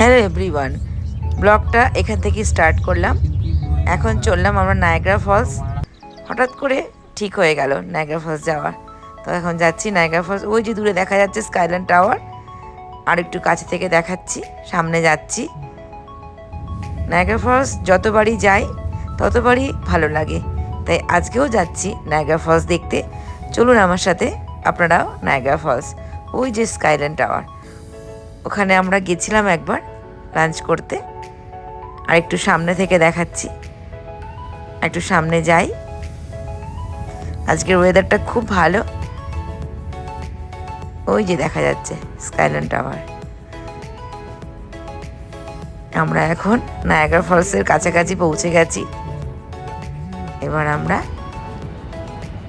Hello everyone ব্লগটা এখান থেকে স্টার্ট করলাম। এখন চললাম আমরা নায়গ্রা ফলস হঠাৎ করে ঠিক হয়ে গেল নায়গ্রা ফলস যাওয়ার তো এখন যাচ্ছি নায়গ্রা ফলস ওই যে দূরে দেখা যাচ্ছে স্কাইল্যান্ড টাওয়ার আর একটু কাছে থেকে দেখাচ্ছি। সামনে যাচ্ছি। নায়গ্রা ফলস যতবারই যাই, ততবারই ভালো লাগে। তাই আজকেও যাচ্ছি নায়গ্রা ফলস দেখতে। চলুন আমার সাথে আপনারাও নায়গ্রা ফলস ওই যে স্কাইল্যান্ড টাওয়ার ওখানে আমরা গেছিলাম একবার লাঞ্চ করতে। আর একটু সামনে থেকে দেখাচ্ছি। একটু সামনে যাই। আজকের ওয়েদারটা খুব ভালো। ওই যে দেখা যাচ্ছে স্কাইল্যান্ড টাওয়ার আমরা এখন নায়াগ্রা ফলসের কাছাকাছি পৌঁছে গেছি। এবার আমরা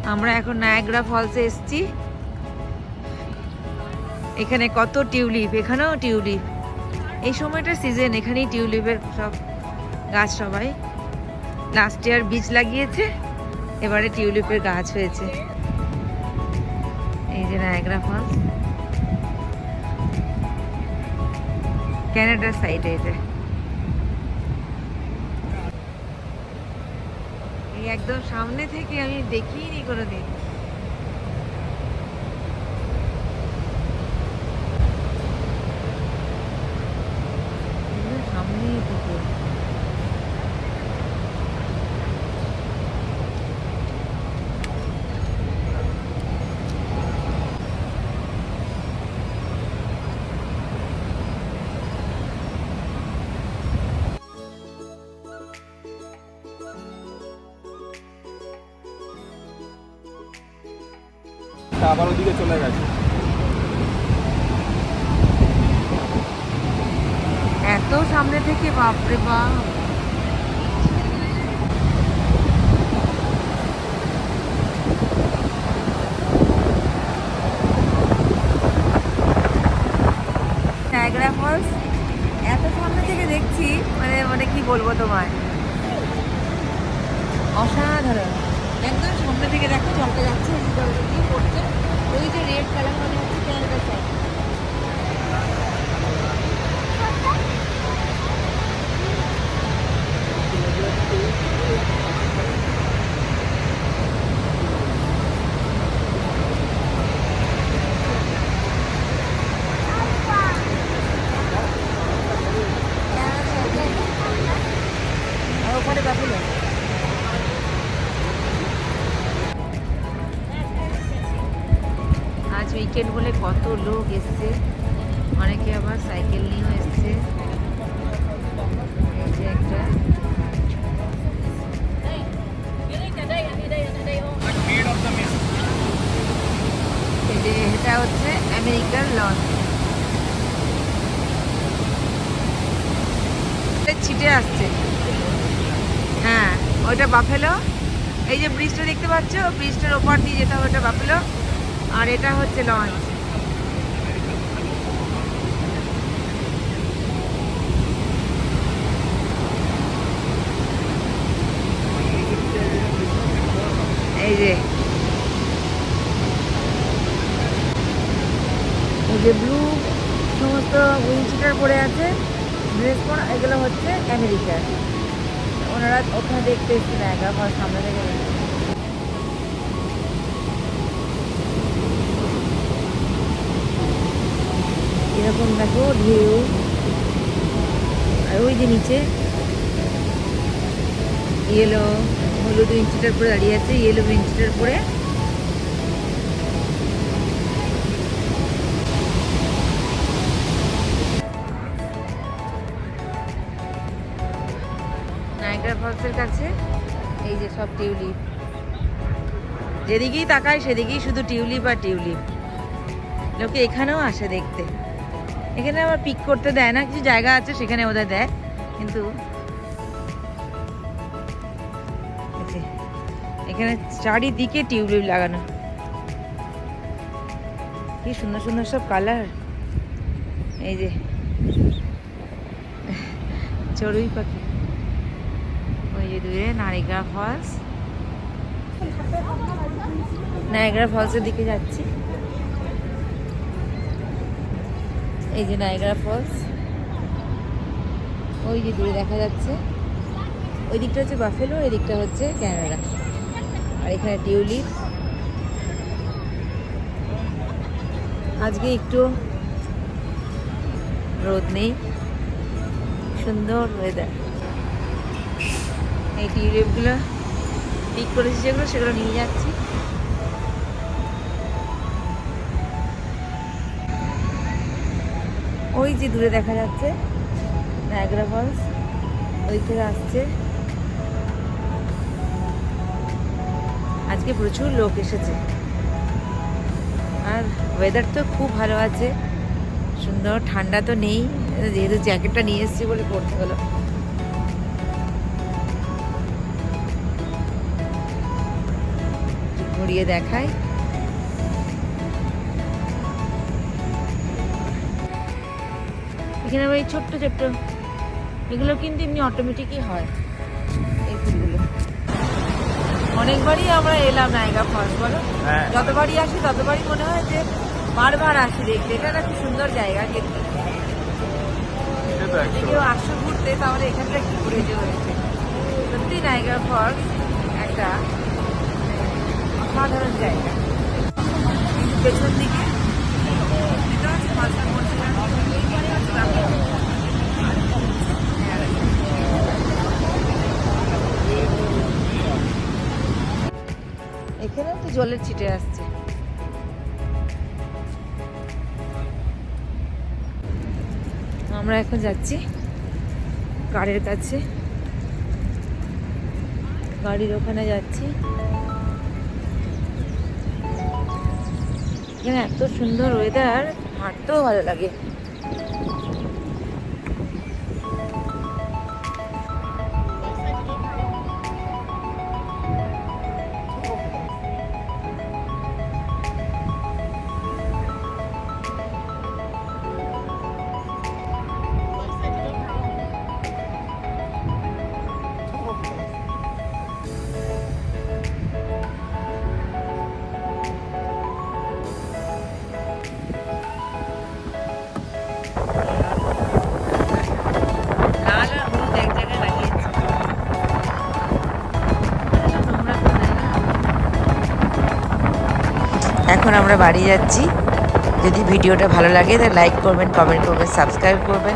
আমরা এখন নায়াগ্রা ফলসে এসেছি। এখানে কত টিউলিপ? এখানেও টিউলিপ। এই সময়টা সিজন এখানেই টিউলিপের সব গাছ সবাই। লাস্ট ইয়ার বীজ লাগিয়েছে, এবারে টিউলিপের গাছ হয়েছে। এই যে নায়াগ্রা ফলস ক্যানাডার সাইডে এটা এই একদম সামনে থেকে আমি দেখিনি কোনোদিন। আবার ওদিকে চলে গেছে। এত সামনে থেকে, বাপরে বাপ। এত সামনে থেকে দেখছি মানে মানে কি বলব তোমায়? অসাধারণ। একদম সামনে থেকে দেখো জলটা যাচ্ছে পড়ছে। ওই যে আজ উইকেন্ড বলে কত লোক এসছে। অনেকে আবার সাইকেল নিয়েও এসছে। এটা হচ্ছে লঞ্চ ছিটে আসছে। হ্যাঁ ওইটা বাফেলো এই যে ব্রিজটা দেখতে পাচ্ছ? ব্রিজটার ওপর দিয়ে যেতে হবে, ওটা বাফেলো আর এটা হচ্ছে লঞ্চ। এই যে। এই যে ব্লু সমস্ত উইঞ্চিটার পরে আছে। ড্রেস পরা, এগুলো হচ্ছে আমেরিকার ওনারা ওখানে দেখতে এসেছে নায়গা ফল সামনে থেকে এরকম দেখো ঢেউ। আর ওই যে নিচে ইয়েলো হলুদ ইঞ্চিটার পরে দাঁড়িয়ে আছে ইয়েলো ইঞ্চিটার পরে কাছে এই যে সব টিউলিপ। যেদিকেই তাকায় সেদিকেই শুধু টিউলিপ আর টিউলিপ। লোকে এখানেও আসে দেখতে। এখানে আবার পিক করতে দেয় না, কিছু জায়গা আছে, সেখানে ওদের দেয়। কিন্তু এখানে চারিদিকে টিউলিপ লাগানো। কি সুন্দর সুন্দর সব কালার এই যে, চড়ুই পাখি। ওই যে দূরে নারিকা ফলস নায়গ্রা ফলসের দিকে যাচ্ছি। এই যে নায়গ্রা ফলস ওই যে দূরে দেখা যাচ্ছে। ওই দিকটা হচ্ছে বাফেলো এই দিকটা হচ্ছে ক্যানাডা আর এখানে টিউলিপ আজকে একটু রোদ নেই। সুন্দর ওয়েদার এই টিউলিপগুলো পিক করেছি যেগুলো, সেগুলো নিয়ে যাচ্ছি। ওই যে দূরে দেখা যাচ্ছে নায়াগ্রা ফলস ওই থেকে আসছে। আজকে প্রচুর লোক এসেছে। আর ওয়েদার তো খুব ভালো আছে। সুন্দর, ঠান্ডা তো নেই, যেহেতু জ্যাকেটটা নিয়ে এসেছি বলে পড়তে হলো ঘুরিয়ে দেখাই এখানে আবার এই ছোট্ট ছোট্ট এগুলো কিন্তু এমনি অটোমেটিকই হয়। এই ফুলগুলো। অনেকবারই আমরা এলাম নায়গা ফলস বলো? হ্যাঁ। যতবারই আসি ততবারই মনে হয় যে বারবার আসি দেখতে। এটা একটা খুব সুন্দর জায়গা দেখতে। সে তো যদি একদম। কেউ আসো ঘুরতে তাহলে এখানটা কি ঘুরে যে হয়েছে সত্যি নায়গা ফলস একটা অসাধারণ জায়গা। পেছন দিকে এটা হচ্ছে এখানেও তো জলের ছিটে আসছে। আমরা এখন যাচ্ছি গাড়ির কাছে। গাড়ির ওখানে যাচ্ছি। এখানে এত সুন্দর ওয়েদার হাঁটতেও ভালো লাগে। এখন আমরা বাড়ি যাচ্ছি। যদি ভিডিওটা ভালো লাগে, তাহলে লাইক করবেন কমেন্ট করবেন সাবস্ক্রাইব করবেন।